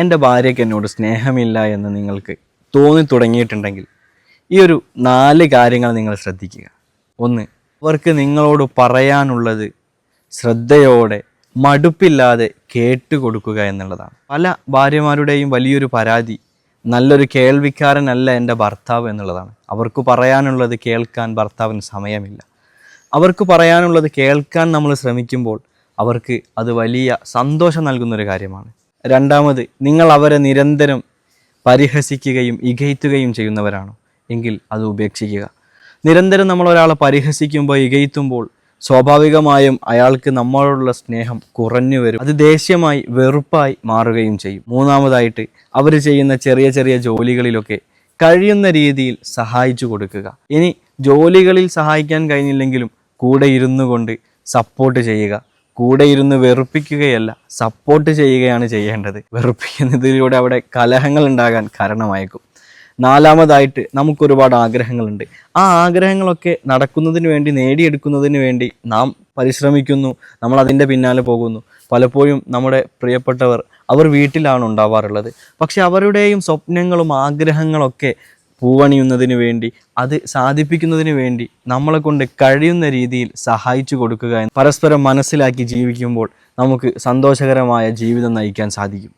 എന്റെ ഭാര്യയ്ക്ക് എന്നോട് സ്നേഹമില്ല എന്ന് നിങ്ങൾക്ക് തോന്നി തുടങ്ങിയിട്ടുണ്ടെങ്കിൽ ഈ ഒരു നാല് കാര്യങ്ങൾ നിങ്ങൾ ശ്രദ്ധിക്കുക. ഒന്ന് അവർക്ക് നിങ്ങളോട് പറയാനുള്ളത് ശ്രദ്ധയോടെ മടുപ്പില്ലാതെ കേട്ടുകൊടുക്കുക എന്നുള്ളതാണ്. പല ഭാര്യമാരുടെയും വലിയൊരു പരാതി നല്ലൊരു കേൾവിക്കാരനല്ല എന്റെ ഭർത്താവ് എന്നുള്ളതാണ്. അവർക്ക് പറയാനുള്ളത് കേൾക്കാൻ ഭർത്താവിന് സമയമില്ല. അവർക്ക് പറയാനുള്ളത് കേൾക്കാൻ നമ്മൾ ശ്രമിക്കുമ്പോൾ അവർക്ക് അത് വലിയ സന്തോഷം നൽകുന്നൊരു കാര്യമാണ്. രണ്ടാമത് നിങ്ങൾ അവരെ നിരന്തരം പരിഹസിക്കുകയും ഇകയറ്റുകയും ചെയ്യുന്നവരാണോ. എങ്കിൽ അത് ഉപേക്ഷിക്കുക. നിരന്തരം നമ്മൾ ഒരാളെ പരിഹസിക്കുമ്പോൾ ഇകയ്ത്തുമ്പോൾ സ്വാഭാവികമായും അയാൾക്ക് നമ്മളോടുള്ള സ്നേഹം കുറഞ്ഞു വരും. അത് ദേഷ്യമായി വെറുപ്പായി മാറുകയും ചെയ്യും. മൂന്നാമതായിട്ട് അവർ ചെയ്യുന്ന ചെറിയ ചെറിയ ജോലികളിലൊക്കെ കഴിയുന്ന രീതിയിൽ സഹായിച്ചു കൊടുക്കുക. ഇനി ജോലികളിൽ സഹായിക്കാൻ കഴിഞ്ഞില്ലെങ്കിലും കൂടെ ഇരുന്നു കൊണ്ട് സപ്പോർട്ട് ചെയ്യുക. കൂടെ ഇരുന്ന് വെറുപ്പിക്കുകയല്ല സപ്പോർട്ട് ചെയ്യുകയാണ് ചെയ്യേണ്ടത്. വെറുപ്പിക്കുന്നതിലൂടെ അവിടെ കലഹങ്ങൾ ഉണ്ടാകാൻ കാരണമായേക്കും. നാലാമതായിട്ട് നമുക്കൊരുപാട് ആഗ്രഹങ്ങളുണ്ട്. ആ ആഗ്രഹങ്ങളൊക്കെ നടക്കുന്നതിന് വേണ്ടി നേടിയെടുക്കുന്നതിന് വേണ്ടി നാം പരിശ്രമിക്കുന്നു നമ്മൾ അതിന്റെ പിന്നാലെ പോകുന്നു. പലപ്പോഴും നമ്മുടെ പ്രിയപ്പെട്ടവർ അവർ വീട്ടിലാണ് ഉണ്ടാവാറുള്ളത്. പക്ഷെ അവരുടെയും സ്വപ്നങ്ങളും ആഗ്രഹങ്ങളൊക്കെ പൂവണിയുന്നതിന് വേണ്ടി അത് സാധിപ്പിക്കുന്നതിന് വേണ്ടി നമ്മളെ കൊണ്ട് കഴിയുന്ന രീതിയിൽ സഹായിച്ചു കൊടുക്കുക പരസ്പരം മനസ്സിലാക്കി ജീവിക്കുമ്പോൾ നമുക്ക് സന്തോഷകരമായ ജീവിതം നയിക്കാൻ സാധിക്കും.